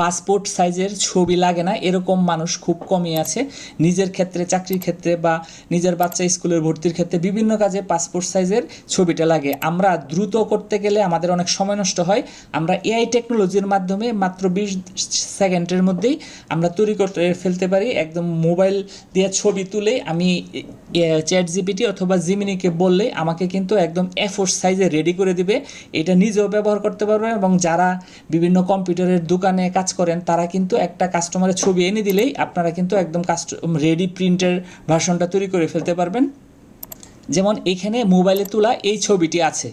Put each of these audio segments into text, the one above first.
Passport সাইজের ছবি লাগে না, এরকম মানুষ খুব কমই আছে। নিজের ক্ষেত্রে, চাকরির ক্ষেত্রে বা নিজের বাচ্চা স্কুলের ভর্তির ক্ষেত্রে বিভিন্ন কাজে পাসপোর্ট সাইজের ছবিটা লাগে। আমরা দ্রুত করতে গেলে আমাদের অনেক সময় নষ্ট হয়। আমরা এআই টেকনোলজির মাধ্যমে মাত্র বিশ সেকেন্ডের মধ্যেই আমরা তৈরি করতে ফেলতে পারি। একদম মোবাইল দিয়ে ছবি তুলে আমি চ্যাট জিপিটি অথবা জিমিনিকে বললে আমাকে কিন্তু একদম এফোর সাইজে রেডি করে দিবে। এটা নিজেও ব্যবহার করতে পারবে এবং যারা বিভিন্ন কম্পিউটারের দোকানে কাজ করেন, তারা কিন্তু একটা কাস্টমারের ছবি এনে দিলেই আপনারা কিন্তু একদম কাস্ট রেডি প্রিন্টের ভার্সনটা তৈরি করে ফেলতে পারবেন। যেমন এখানে মোবাইলে তোলা এই ছবিটি আছে।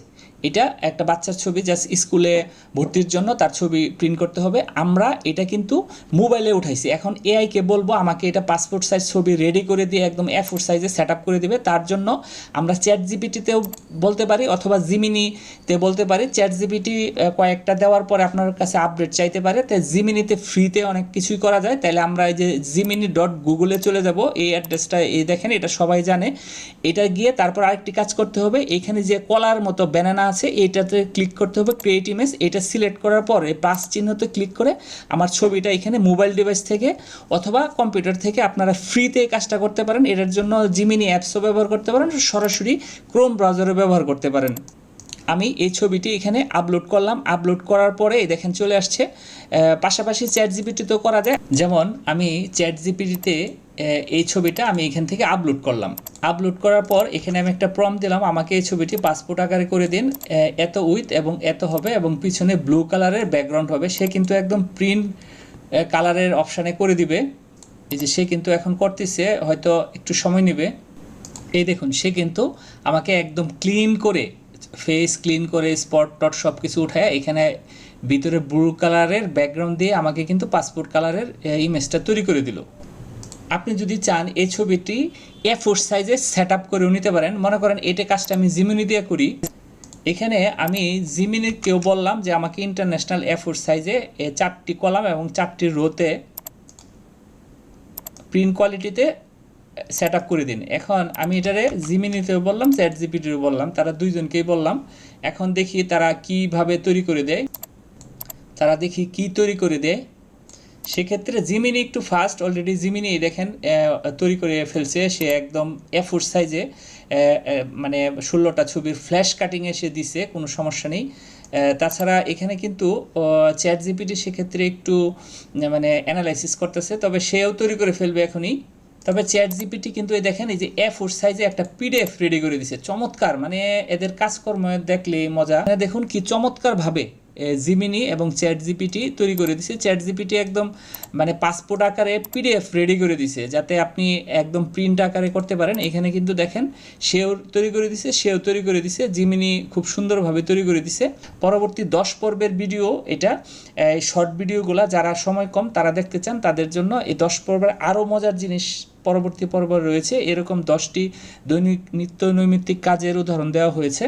এটা একটা বাচ্চার ছবি জাস্ট স্কুলে ভর্তির জন্য তার ছবি প্রিন্ট করতে হবে। আমরা এটা কিন্তু মোবাইলে উঠাইছি। এখন এআইকে বলব, আমাকে এটা পাসপোর্ট সাইজ ছবি রেডি করে দিয়ে একদম এ ফোর সাইজে সেট আপ করে দিবে। তার জন্য আমরা চ্যাট জিপিটিতেও বলতে পারি, অথবা জিমিনিতে বলতে পারি। চ্যাট জিপিটি কয়েকটা দেওয়ার পরে আপনার কাছে আপডেট চাইতে পারে। তাই জিমিনিতে ফ্রিতে অনেক কিছুই করা যায়। তাহলে আমরা এই যে জিমিনি ডট গুগলে চলে যাব। এই অ্যাড্রেসটা এই দেখেন, এটা সবাই জানে। এটা গিয়ে তারপর আরেকটি কাজ করতে হবে। এখানে যে কলার মতো ব্যানানা আছে, এটাতে ক্লিক করতে হবে ক্রিয়েট ইমেজ এটা সিলেক্ট করার পর প্লাস চিহ্নতে ক্লিক করে আমার ছবিটা এখানে মোবাইল ডিভাইস থেকে অথবা কম্পিউটার থেকে আপনারা ফ্রিতে এই কাজটা করতে পারেন। এটার জন্য জিমিনি অ্যাপসও ব্যবহার করতে পারেন, সরাসরি ক্রোম ব্রাউজারও ব্যবহার করতে পারেন। আমি এই ছবিটি এখানে আপলোড করলাম। আপলোড করার পরে দেখেন চলে আসছে। পাশাপাশি চ্যাট জিপিটিতেও করা যায়। যেমন আমি চ্যাট জিপিটিতে এই ছবিটা আমি এখান থেকে আপলোড করলাম। আপলোড করার পর এখানে আমি একটা প্রম দিলাম, আমাকে এই ছবিটি পাসপোর্ট আকারে করে দিন এত উইথ এবং এত হবে এবং পিছনে ব্লু কালারের ব্যাকগ্রাউন্ড হবে। সে কিন্তু একদম প্রিন্ট কালারের অপশানে করে দিবে। এই যে সে কিন্তু এখন করতেছে, হয়তো একটু সময় নেবে। এই দেখুন, সে কিন্তু আমাকে একদম ক্লিন করে ফেস ক্লিন করে স্পট টট সব কিছু উঠায়, এখানে ভিতরে ব্লু কালারের ব্যাকগ্রাউন্ড দিয়ে আমাকে কিন্তু পাসপোর্ট কালারের ইমেজটা তৈরি করে দিল। আপনি যদি চান এই ছবিটি এ ফোর সাইজে সেট আপ করেও নিতে পারেন, মনে করেন এটা কাজটা আমি জিমিনি দিয়ে করি। এখানে আমি জিমিনিকেও বললাম যে আমাকে ইন্টারন্যাশনাল এ ফোর সাইজে চারটি কলাম এবং চারটি রোতে প্রিন্ট কোয়ালিটিতে সেট আপ করে দিন। এখন আমি এটারে জিমিনিতেও বললাম চ্যাট জিপিটিও বললাম, তারা দুইজনকেই বললাম। এখন দেখি তারা কীভাবে তৈরি করে দেয়, তারা দেখি কি তৈরি করে দেয়। সেক্ষেত্রে জিমিনি একটু ফাস্ট অলরেডি জিমিনি দেখেন তৈরি করে ফেলছে। সে একদম এ ফোর সাইজে মানে ষোলোটা ছবির ফ্ল্যাশ কাটিংয়ে সে দিছে, কোনো সমস্যা নেই। তাছাড়া এখানে কিন্তু চ্যাট জিপিটি সেক্ষেত্রে একটু মানে অ্যানালাইসিস করতেছে, তবে সেও তৈরি করে ফেলবে এখনই। তবে চ্যাট জিপিটি কিন্তু এই দেখেন, এই যে এ ফোর সাইজে একটা পিডিএফ রেডি করে দিছে। চমৎকার মানে এদের কাজকর্ম দেখলে মজা। মানে দেখুন কি চমৎকার ভাবে জিমিনি এবং চ্যাট জিপিটি তৈরি করে দিছে। চ্যাট জিপিটি একদম মানে পাসপোর্ট আকারে পিডিএফ রেডি করে দিছে, যাতে আপনি একদম প্রিন্ট আকারে করতে পারেন। এখানে কিন্তু দেখেন, সেও তৈরি করে দিছে, সেও তৈরি করে দিছে। জিমিনি খুব সুন্দরভাবে তৈরি করে দিছে। পরবর্তী দশ পর্বের ভিডিও এটা এই শর্ট ভিডিওগুলা যারা সময় কম, তারা দেখতে চান, তাদের জন্য এই দশ পর্বের আরও মজার জিনিস পরবর্তী পর্ব রয়েছে। এরকম দশটি দৈনিক নিত্য নৈমিত্তিক কাজের উদাহরণ দেওয়া হয়েছে।